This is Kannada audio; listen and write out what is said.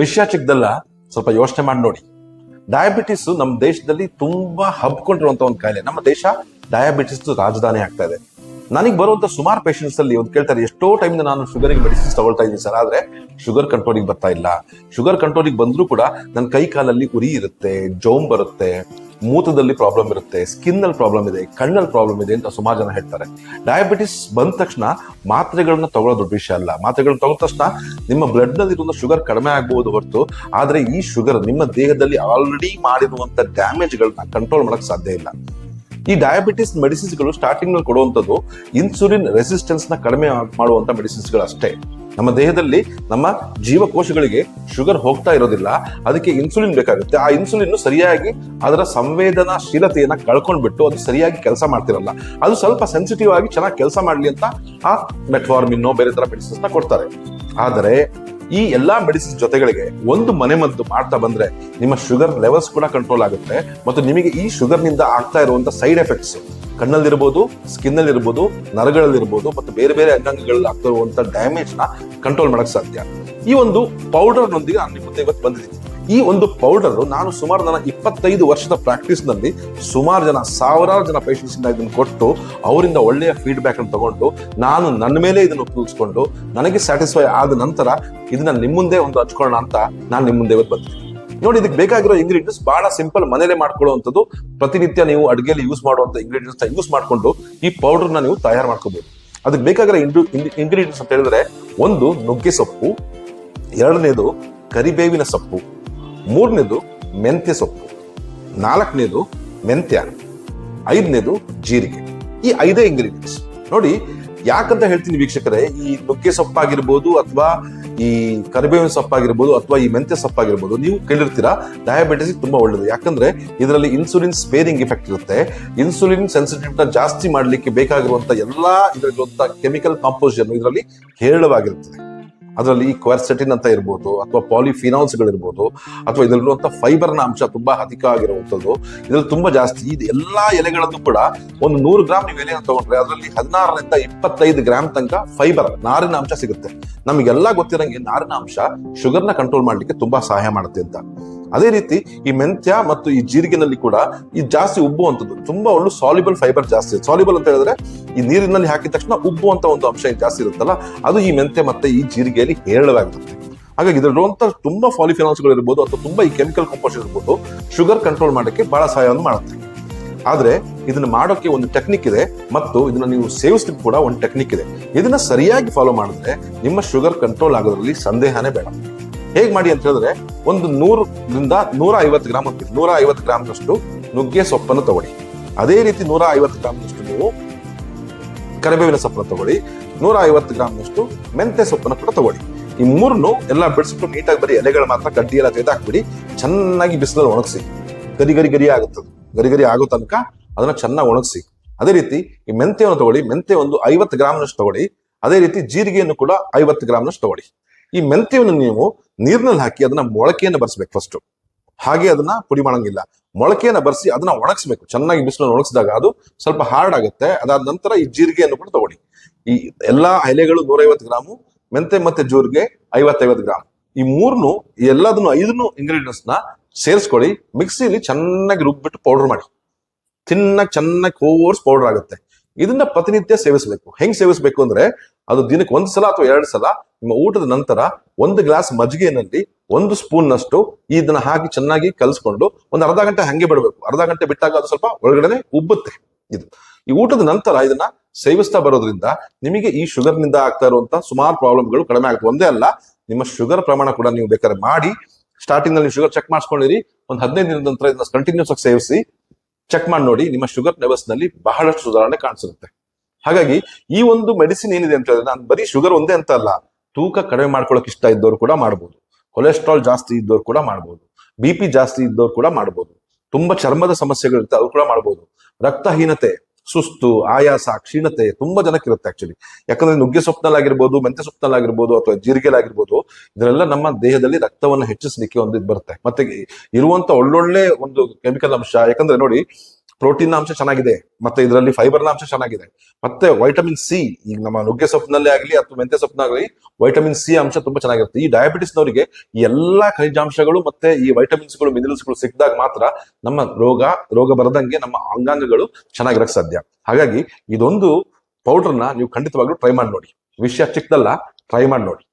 ವಿಷಯ ಚಿಕ್ಕದಲ್ಲ, ಸ್ವಲ್ಪ ಯೋಚನೆ ಮಾಡಿ ನೋಡಿ. ಡಯಾಬಿಟಿಸ್ ನಮ್ಮ ದೇಶದಲ್ಲಿ ತುಂಬಾ ಹಬ್ಕೊಂಡಿರುವಂತ ಒಂದು ಕಾಯಿಲೆ. ನಮ್ಮ ದೇಶ ಡಯಾಬಿಟಿಸ್ ರಾಜಧಾನಿ ಆಗ್ತಾ ಇದೆ. ನನಗೆ ಬರುವಂತ ಸುಮಾರು ಪೇಷಂಟ್ಸ್ ಅಲ್ಲಿ ಒಂದು ಕೇಳ್ತಾರೆ, ಎಷ್ಟೋ ಟೈಮ್ ನಾನು ಶುಗರ್ಗೆ ಮೆಡಿಸಿನ್ಸ್ ತಗೊಳ್ತಾ ಇದ್ದೀನಿ ಸರ್ ಆದ್ರೆ ಶುಗರ್ ಕಂಟ್ರೋಲಿಗೆ ಬರ್ತಾ ಇಲ್ಲ. ಶುಗರ್ ಕಂಟ್ರೋಲಿಗೆ ಬಂದ್ರೂ ಕೂಡ ನನ್ನ ಕೈ ಕಾಲಲ್ಲಿ ಉರಿ ಇರುತ್ತೆ, ಜೋಮ್ ಬರುತ್ತೆ. ಮೂತ್ರದಲ್ಲಿ ಪ್ರಾಬ್ಲಮ್ ಇರುತ್ತೆ ಸ್ಕಿನ್ ಅಲ್ಲಿ ಪ್ರಾಬ್ಲಮ್ ಇದೆ, ಕಣ್ಣಲ್ಲಿ ಪ್ರಾಬ್ಲಮ್ ಇದೆ ಅಂತ ಸುಮಾರು ಜನ ಹೇಳ್ತಾರೆ. ಡಯಾಬಿಟಿಸ್ ಬಂದ ತಕ್ಷಣ ಮಾತ್ರೆಗಳನ್ನ ತಗೊಳ್ಳೋ ದೊಡ್ಡ ವಿಷಯ ಅಲ್ಲ. ಮಾತ್ರೆಗಳನ್ನ ತಗೊಂಡ ತಕ್ಷಣ ನಿಮ್ಮ ಬ್ಲಡ್ನಲ್ಲಿ ಇರುವ ಶುಗರ್ ಕಡಿಮೆ ಆಗಬಹುದು ಹೊರತು, ಆದ್ರೆ ಈ ಶುಗರ್ ನಿಮ್ಮ ದೇಹದಲ್ಲಿ ಆಲ್ರೆಡಿ ಮಾಡಿರುವಂತ ಡ್ಯಾಮೇಜ್ಗಳನ್ನ ಕಂಟ್ರೋಲ್ ಮಾಡಕ್ ಸಾಧ್ಯ ಇಲ್ಲ. ಈ ಡಯಾಬಿಟಿಸ್ ಮೆಡಿಸಿನ್ಸ್ಗಳು ಸ್ಟಾರ್ಟಿಂಗ್ನಲ್ಲಿ ಕೊಡುವಂಥದ್ದು ಇನ್ಸುಲಿನ್ ರೆಸಿಸ್ಟೆನ್ಸ್ನ ಕಡಿಮೆ ಮಾಡುವಂತ ಮೆಡಿಸಿನ್ಸ್ಗಳು ಅಷ್ಟೇ. ನಮ್ಮ ದೇಹದಲ್ಲಿ ನಮ್ಮ ಜೀವಕೋಶಗಳಿಗೆ ಶುಗರ್ ಹೋಗ್ತಾ ಇರೋದಿಲ್ಲ, ಅದಕ್ಕೆ ಇನ್ಸುಲಿನ್ ಬೇಕಾಗುತ್ತೆ. ಆ ಇನ್ಸುಲಿನ್ ಸರಿಯಾಗಿ ಅದರ ಸಂವೇದನಾಶೀಲತೆಯನ್ನ ಕಳ್ಕೊಂಡ್ಬಿಟ್ಟು ಅದು ಸರಿಯಾಗಿ ಕೆಲಸ ಮಾಡ್ತಿರಲ್ಲ. ಅದು ಸ್ವಲ್ಪ ಸೆನ್ಸಿಟಿವ್ ಆಗಿ ಚೆನ್ನಾಗಿ ಕೆಲಸ ಮಾಡಲಿ ಅಂತ ಆ ಮೆಟ್ವಾರ್ಮಿನ್ನೋ ಬೇರೆ ತರ ಮೆಡಿಸಿನ್ಸ್ನ ಕೊಡ್ತಾರೆ. ಆದರೆ ಈ ಎಲ್ಲಾ ಮೆಡಿಸಿನ್ ಜೊತೆಗಳಿಗೆ ಒಂದು ಮನೆಮದ್ದು ಮಾಡ್ತಾ ಬಂದ್ರೆ ನಿಮ್ಮ ಶುಗರ್ ಲೆವೆಲ್ಸ್ ಕೂಡ ಕಂಟ್ರೋಲ್ ಆಗುತ್ತೆ ಮತ್ತು ನಿಮಗೆ ಈ ಶುಗರ್ನಿಂದ ಆಗ್ತಾ ಇರುವಂತ ಸೈಡ್ ಎಫೆಕ್ಟ್ಸ್ ಕಣ್ಣಲ್ಲಿರ್ಬೋದು ಸ್ಕಿನ್ ಅಲ್ಲಿ ಇರ್ಬೋದು ನರಗಳಲ್ಲಿರ್ಬೋದು ಮತ್ತು ಬೇರೆ ಬೇರೆ ಅಂಗಾಂಗಗಳಲ್ಲಿ ಆಗ್ತಾ ಇರುವಂತ ಡ್ಯಾಮೇಜ್ನ ಕಂಟ್ರೋಲ್ ಮಾಡಕ್ ಸಾಧ್ಯ. ಈ ಒಂದು ಪೌಡರ್ ನೊಂದಿಗೆ ನಾನು ನಿಮ್ಮ ಇವತ್ತು ಬಂದಿದ್ದೀನಿ. ಈ ಒಂದು ಪೌಡರ್ ನಾನು ಸುಮಾರು ನನ್ನ ಇಪ್ಪತ್ತೈದು ವರ್ಷದ ಪ್ರಾಕ್ಟೀಸ್ನಲ್ಲಿ ಸುಮಾರು ಜನ, ಸಾವಿರಾರು ಜನ ಪೇಷಂಟ್ಸ್ ಇಂದ ಇದನ್ನು ಕೊಟ್ಟು ಅವರಿಂದ ಒಳ್ಳೆಯ ಫೀಡ್ಬ್ಯಾಕ್ ಅನ್ನು ತಗೊಂಡು ನಾನು ನನ್ನ ಮೇಲೆ ಇದನ್ನು ಉಪಯೋಗಿಸ್ಕೊಂಡು ನನಗೆ ಸ್ಯಾಟಿಸ್ಫೈ ಆದ ನಂತರ ಇದನ್ನ ನಿಮ್ಮ ಮುಂದೆ ಒಂದು ಹಚ್ಕೊಳ್ಳೋಣ ಅಂತ ನಾನು ನಿಮ್ಮ ಮುಂದೆ ಇವತ್ತು ಬರ್ತೀನಿ ನೋಡಿ, ಇದಕ್ಕೆ ಬೇಕಾಗಿರೋ ಇಂಗ್ರೀಡಿಯೆಂಟ್ಸ್ ಬಹಳ ಸಿಂಪಲ್ ಮನೇಲೆ ಮಾಡ್ಕೊಳ್ಳುವಂಥದ್ದು. ಪ್ರತಿನಿತ್ಯ ನೀವು ಅಡುಗೆಯಲ್ಲಿ ಯೂಸ್ ಮಾಡುವಂಥ ಇಂಗ್ರೀಡಿಯೆಂಟ್ಸ್ ಯೂಸ್ ಮಾಡಿಕೊಂಡು ಈ ಪೌಡರ್ನ ನೀವು ತಯಾರು ಮಾಡ್ಕೋಬಹುದು ಅದಕ್ಕೆ ಬೇಕಾಗಿರೋ ಇಂಗ್ರೀಡಿಯೆಂಟ್ಸ್ ಅಂತ ಹೇಳಿದ್ರೆ ಒಂದು ನುಗ್ಗೆ ಸೊಪ್ಪು, ಎರಡನೇದು ಕರಿಬೇವಿನ ಸೊಪ್ಪು. ಮೂರನೇದು ಮೆಂತ್ಯ ಸೊಪ್ಪು, ನಾಲ್ಕನೇದು ಮೆಂತ್ಯ ಐದನೇದು ಜೀರಿಗೆ. ಈ ಐದೇ ಇಂಗ್ರೀಡಿಯೆಂಟ್ಸ್ ನೋಡಿ, ಯಾಕಂತ ಹೇಳ್ತೀನಿ ವೀಕ್ಷಕರೇ, ಈ ನುಗ್ಗೆ ಸೊಪ್ಪಾಗಿರ್ಬೋದು ಅಥವಾ ಈ ಕರಿಬೇವಿನ ಸೊಪ್ಪಾಗಿರ್ಬೋದು ಅಥವಾ ಈ ಮೆಂತ್ಯ ಸೊಪ್ಪಾಗಿರ್ಬೋದು, ನೀವು ಕೇಳಿರ್ತೀರಾ ಡಯಾಬಿಟಿಸ್ ತುಂಬಾ ಒಳ್ಳೇದು. ಯಾಕಂದ್ರೆ, ಇದರಲ್ಲಿ ಇನ್ಸುಲಿನ್ ಸ್ಪೇರಿಂಗ್ ಇಫೆಕ್ಟ್ ಇರುತ್ತೆ. ಇನ್ಸುಲಿನ್ ಸೆನ್ಸಿಟಿವ್ ಜಾಸ್ತಿ ಮಾಡಲಿಕ್ಕೆ ಬೇಕಾಗಿರುವಂತಹ ಎಲ್ಲಾ ಇದರಲ್ಲಿ ಕೆಮಿಕಲ್ ಕಾಂಪೋಸಿಷನ್ ಇದರಲ್ಲಿ ಹೇರಳವಾಗಿರುತ್ತದೆ. ಅದರಲ್ಲಿ ಈ ಕ್ವಾರ್ಸೆಟಿನ್ ಅಂತ ಇರ್ಬೋದು ಅಥವಾ ಪಾಲಿಫಿನಾಲ್ಸ್ ಗಳಿರ್ಬೋದು ಅಥವಾ ಇದರಲ್ಲಿರುವಂಥ ಫೈಬರ್ನ ಅಂಶ ತುಂಬಾ ಅಧಿಕ ಆಗಿರುವಂಥದ್ದು. ಇದರಲ್ಲಿ ತುಂಬಾ ಜಾಸ್ತಿ ಇದು ಎಲ್ಲಾ ಎಲೆಗಳಲ್ಲೂ ಕೂಡ ಒಂದು ನೂರು ಗ್ರಾಮ್ ನೀವು ಎಲೆಯನ್ನು ತಗೊಂಡ್ರೆ ಅದರಲ್ಲಿ ಹದಿನಾರರಿಂದ ಇಪ್ಪತ್ತೈದು ಗ್ರಾಮ್ ತನಕ ಫೈಬರ್, ನಾರಿನ ಅಂಶ ಸಿಗುತ್ತೆ. ನಮಗೆಲ್ಲ ಗೊತ್ತಿರಂಗೆ ನಾರಿನ ಅಂಶ ಶುಗರ್ನ ಕಂಟ್ರೋಲ್ ಮಾಡ್ಲಿಕ್ಕೆ ತುಂಬಾ ಸಹಾಯ ಮಾಡುತ್ತೆ ಅಂತ. ಅದೇ ರೀತಿ ಈ ಮೆಂತ್ಯ ಮತ್ತು ಈ ಜೀರಿಗೆನಲ್ಲಿ ಕೂಡ ಈ ಜಾಸ್ತಿ ಉಬ್ಬುವಂಥದ್ದು ತುಂಬಾ ಒಳ್ಳೆ ಸಾಲಿಬಲ್ ಫೈಬರ್ ಜಾಸ್ತಿ ಸಾಲಿಬಲ್ ಅಂತ ಹೇಳಿದ್ರೆ ಈ ನೀರಿನಲ್ಲಿ ಹಾಕಿದ ತಕ್ಷಣ ಉಬ್ಬುವಂತ ಒಂದು ಅಂಶ ಜಾಸ್ತಿ ಇರುತ್ತಲ್ಲ, ಅದು ಈ ಮೆಂತ್ಯ ಮತ್ತೆ ಈ ಜೀರಿಗೆಯಲ್ಲಿ ಹೇರಳವಾಗಿರುತ್ತೆ ಹಾಗಾಗಿ ಇದರಲ್ಲಿರುವಂತ ತುಂಬಾ ಫಾಲಿಫಿನಾಲ್ಸ್ಗಳು ಇರ್ಬೋದು ಅಥವಾ ತುಂಬಾ ಈ ಕೆಮಿಕಲ್ ಕಂಪೋಸ್ಟ್ ಇರ್ಬೋದು ಶುಗರ್ ಕಂಟ್ರೋಲ್ ಮಾಡೋಕ್ಕೆ ಬಹಳ ಸಹಾಯವನ್ನು ಮಾಡುತ್ತೆ. ಆದ್ರೆ ಇದನ್ನ ಮಾಡೋಕೆ ಒಂದು ಟೆಕ್ನಿಕ್ ಇದೆ ಮತ್ತು ಇದನ್ನ ನೀವು ಸೇವಿಸ್ಲಿಕ್ಕೆ ಕೂಡ ಒಂದು ಟೆಕ್ನಿಕ್ ಇದೆ. ಇದನ್ನ ಸರಿಯಾಗಿ ಫಾಲೋ ಮಾಡಿದ್ರೆ ನಿಮ್ಮ ಶುಗರ್ ಕಂಟ್ರೋಲ್ ಆಗೋದ್ರಲ್ಲಿ ಸಂದೇಹನೇ ಬೇಡ. ಹೇಗ್ ಮಾಡಿ ಅಂತ ಹೇಳಿದ್ರೆ ಒಂದು ನೂರರಿಂದ ನೂರ ಐವತ್ತು ಗ್ರಾಮ್ ನೂರ ಐವತ್ತು ಗ್ರಾಮ್ನಷ್ಟು ನುಗ್ಗೆ ಸೊಪ್ಪನ್ನು ತಗೊಳ್ಳಿ. ಅದೇ ರೀತಿ ನೂರ ಐವತ್ತು ಗ್ರಾಮ್ನಷ್ಟು ನೀವು ಕರಿಬೇವಿನ ಸೊಪ್ಪನ್ನು ತಗೊಳ್ಳಿ. ನೂರ ಐವತ್ತು ಗ್ರಾಮ್ನಷ್ಟು ಮೆಂತೆ ಸೊಪ್ಪನ್ನು ಕೂಡ ತಗೊಳ್ಳಿ. ಈ ಮೂರನ್ನು ಎಲ್ಲ ಬಿಡಿಸ್ಬಿಟ್ಟು ನೀಟಾಗಿ ಬರೀ ಎಲೆಗಳು ಮಾತ್ರ ಕಡ್ಡಿ ಎಲ್ಲ ತೆಗೆದಾಕ್ಬಿಡಿ. ಚೆನ್ನಾಗಿ ಬಿಸಿಲಲ್ಲಿ ಒಣಗಿಸಿ. ಗರಿ ಗರಿ ಗರಿ ಆಗುತ್ತದೆ ಗರಿ ಗರಿ ಆಗೋ ತನಕ ಅದನ್ನ ಚೆನ್ನಾಗಿ ಒಣಗಿಸಿ. ಅದೇ ರೀತಿ ಈ ಮೆಂತೆಯನ್ನು ತಗೊಳ್ಳಿ. ಮೆಂತ್ಯ ಒಂದು ಐವತ್ತು ಗ್ರಾಮ್ನಷ್ಟು ತಗೊಳ್ಳಿ. ಅದೇ ರೀತಿ ಜೀರಿಗೆಯನ್ನು ಕೂಡ ಐವತ್ತು ಗ್ರಾಮ್ನಷ್ಟು ತಗೊಳ್ಳಿ. ಈ ಮೆಂತೆಯನ್ನು ನೀವು ನೀರಿನಲ್ಲಿ ಹಾಕಿ ಅದನ್ನ ಮೊಳಕೆಯನ್ನು ಬರ್ಸ್ಬೇಕು ಫಸ್ಟ್ ಹಾಗೆ ಅದನ್ನ ಪುಡಿ ಮಾಡಂಗಿಲ್ಲ. ಮೊಳಕೆಯನ್ನ ಬರ್ಸಿ ಅದನ್ನ ಒಣಗಿಸ್ಬೇಕು. ಚೆನ್ನಾಗಿ ಬಿಸಿಲನ್ನು ಒಣಗಿಸಿದಾಗ ಅದು ಸ್ವಲ್ಪ ಹಾರ್ಡ್ ಆಗುತ್ತೆ. ಅದಾದ ನಂತರ ಈ ಜೀರಿಗೆಯನ್ನು ಕೂಡ ತಗೊಳ್ಳಿ. ಈ ಎಲ್ಲಾ ಎಲೆಗಳು ನೂರೈವತ್ತು ಗ್ರಾಮು, ಮೆಂತೆ ಮತ್ತೆ ಜೋರ್ಗೆ ಐವತ್ತೈವತ್ತು ಗ್ರಾಮ್. ಈ ಮೂರ್ನು ಎಲ್ಲದನ್ನು ಐದನ್ನು ಇಂಗ್ರೀಡಿಯೆಂಟ್ಸ್ನ ಸೇರಿಸ್ಕೊಳ್ಳಿ. ಮಿಕ್ಸಿಲಿ ಚೆನ್ನಾಗಿ ರುಬ್ಬಿಟ್ಟು ಪೌಡರ್ ಮಾಡಿ. ತಿನ್ನಾಗಿ ಚೆನ್ನಾಗಿ ಕೋರ್ಸ್ ಪೌಡರ್ ಆಗುತ್ತೆ. ಇದನ್ನ ಪ್ರತಿನಿತ್ಯ ಸೇವಿಸಬೇಕು. ಹೆಂಗ್ ಸೇವಿಸಬೇಕು ಅಂದ್ರೆ ಅದು ದಿನಕ್ಕೆ ಒಂದ್ ಸಲ ಅಥವಾ ಎರಡು ಸಲ ನಿಮ್ಮ ಊಟದ ನಂತರ ಒಂದು ಗ್ಲಾಸ್ ಮಜ್ಜಿಗೆನಲ್ಲಿ ಒಂದು ಸ್ಪೂನ್ ನಷ್ಟು ಇದನ್ನ ಹಾಕಿ ಚೆನ್ನಾಗಿ ಕಲಿಸ್ಕೊಂಡು ಒಂದು ಅರ್ಧ ಗಂಟೆ ಹಂಗೆ ಬಿಡಬೇಕು. ಅರ್ಧ ಗಂಟೆ ಬಿಟ್ಟಾಗ ಅದು ಸ್ವಲ್ಪ ಒಳಗಡೆ ಉಬ್ಬುತ್ತೆ ಇದು. ಈ ಊಟದ ನಂತರ ಇದನ್ನ ಸೇವಿಸ್ತಾ ಬರೋದ್ರಿಂದ ನಿಮಗೆ ಈ ಶುಗರ್ನಿಂದ ಆಗ್ತಾ ಇರುವಂತ ಸುಮಾರು ಪ್ರಾಬ್ಲಮ್ಗಳು ಕಡಿಮೆ ಆಗುತ್ತೆ. ಒಂದೇ ಅಲ್ಲ, ನಿಮ್ಮ ಶುಗರ್ ಪ್ರಮಾಣ ಕೂಡ ನೀವು ಬೇಕಾದ್ರೆ ಮಾಡಿ ಸ್ಟಾರ್ಟಿಂಗ್ನಲ್ಲಿ ಶುಗರ್ ಚೆಕ್ ಮಾಡಿಸ್ಕೊಂಡಿರಿ, ಒಂದು ಹದಿನೈದು ದಿನದ ನಂತರ ಇದನ್ನ ಕಂಟಿನ್ಯೂಸ್ ಆಗಿ ಸೇವಿಸಿ ಚೆಕ್ ಮಾಡಿ ನೋಡಿ, ನಿಮ್ಮ ಶುಗರ್ ಲೆವೆಲ್ಸ್ನಲ್ಲಿ ಬಹಳಷ್ಟು ಸುಧಾರಣೆ ಕಾಣಿಸುತ್ತೆ ಹಾಗಾಗಿ ಈ ಒಂದು ಮೆಡಿಸಿನ್ ಏನಿದೆ ಅಂತ ಹೇಳಿದ್ರೆ, ನಾನು ಬರೀ ಶುಗರ್ ಒಂದೇ ಅಂತ ಅಲ್ಲ, ತೂಕ ಕಡಿಮೆ ಮಾಡ್ಕೊಳಕ್ ಇಷ್ಟ ಇದ್ದವ್ರು ಕೂಡ ಮಾಡ್ಬೋದು. ಕೊಲೆಸ್ಟ್ರಾಲ್ ಜಾಸ್ತಿ ಇದ್ದವ್ರು ಕೂಡ ಮಾಡ್ಬೋದು. ಬಿ ಪಿ ಜಾಸ್ತಿ ಇದ್ದವ್ರು ಕೂಡ ಮಾಡ್ಬೋದು. ತುಂಬಾ ಚರ್ಮದ ಸಮಸ್ಯೆಗಳಿರುತ್ತೆ ಅವ್ರು ಕೂಡ ಮಾಡ್ಬೋದು. ರಕ್ತಹೀನತೆ ಸುಸ್ತು, ಆಯಾಸ, ಕ್ಷೀಣತೆ ತುಂಬಾ ಜನಕ್ಕೆ ಇರುತ್ತೆ ಆಕ್ಚುಲಿ ಯಾಕಂದ್ರೆ ನುಗ್ಗೆ ಸೊಪ್ಪಿನಲ್ಲಾಗಿರ್ಬೋದು ಮೆಂತೆ ಸೊಪ್ಪಿನಲ್ಲಾಗಿರ್ಬೋದು ಅಥವಾ ಜೀರಿಗೆಲಾಗಿರ್ಬೋದು ಇದರೆಲ್ಲ ನಮ್ಮ ದೇಹದಲ್ಲಿ ರಕ್ತವನ್ನು ಹೆಚ್ಚಿಸಲಿಕ್ಕೆ ಒಂದು ಬರುತ್ತೆ. ಮತ್ತೆ ಇರುವಂತ ಒಳ್ಳೊಳ್ಳೆ ಒಂದು ಕೆಮಿಕಲ್ ಅಂಶ, ಯಾಕಂದ್ರೆ ನೋಡಿ ಪ್ರೋಟೀನ್ ಅಂಶ ಚೆನ್ನಾಗಿದೆ, ಮತ್ತೆ ಇದರಲ್ಲಿ ಫೈಬರ್ನ ಅಂಶ ಚೆನ್ನಾಗಿದೆ. ಮತ್ತೆ ವೈಟಮಿನ್ ಸಿ ಈಗ ನಮ್ಮ ನುಗ್ಗೆ ಸೊಪ್ಪಿನಲ್ಲೇ ಆಗಲಿ ಅಥವಾ ಮೆಂತ್ಯ ಸೊಪ್ಪಿನಾಗಲಿ ವೈಟಮಿನ್ ಸಿ ಅಂಶ ತುಂಬಾ ಚೆನ್ನಾಗಿರುತ್ತೆ. ಈ ಡಯಾಬಿಟಿಸ್ನವರಿಗೆ ಎಲ್ಲಾ ಖನಿಜಾಂಶಗಳು ಮತ್ತೆ ಈ ವೈಟಮಿನ್ಸ್ಗಳು ಮಿನರಲ್ಸ್ಗಳು ಸಿಕ್ಕಿದಾಗ ಮಾತ್ರ ನಮ್ಮ ರೋಗ ರೋಗ ಬರದಂಗೆ ನಮ್ಮ ಅಂಗಾಂಗಗಳು ಚೆನ್ನಾಗಿರಕ್ ಸಾಧ್ಯ. ಹಾಗಾಗಿ ಇದೊಂದು ಪೌಡರ್ನ ನೀವು ಖಂಡಿತವಾಗ್ಲೂ ಟ್ರೈ ಮಾಡಿ ನೋಡಿ. ವಿಷಯ ಚಿಕ್ಕದಲ್ಲ ಟ್ರೈ ಮಾಡಿ ನೋಡಿ.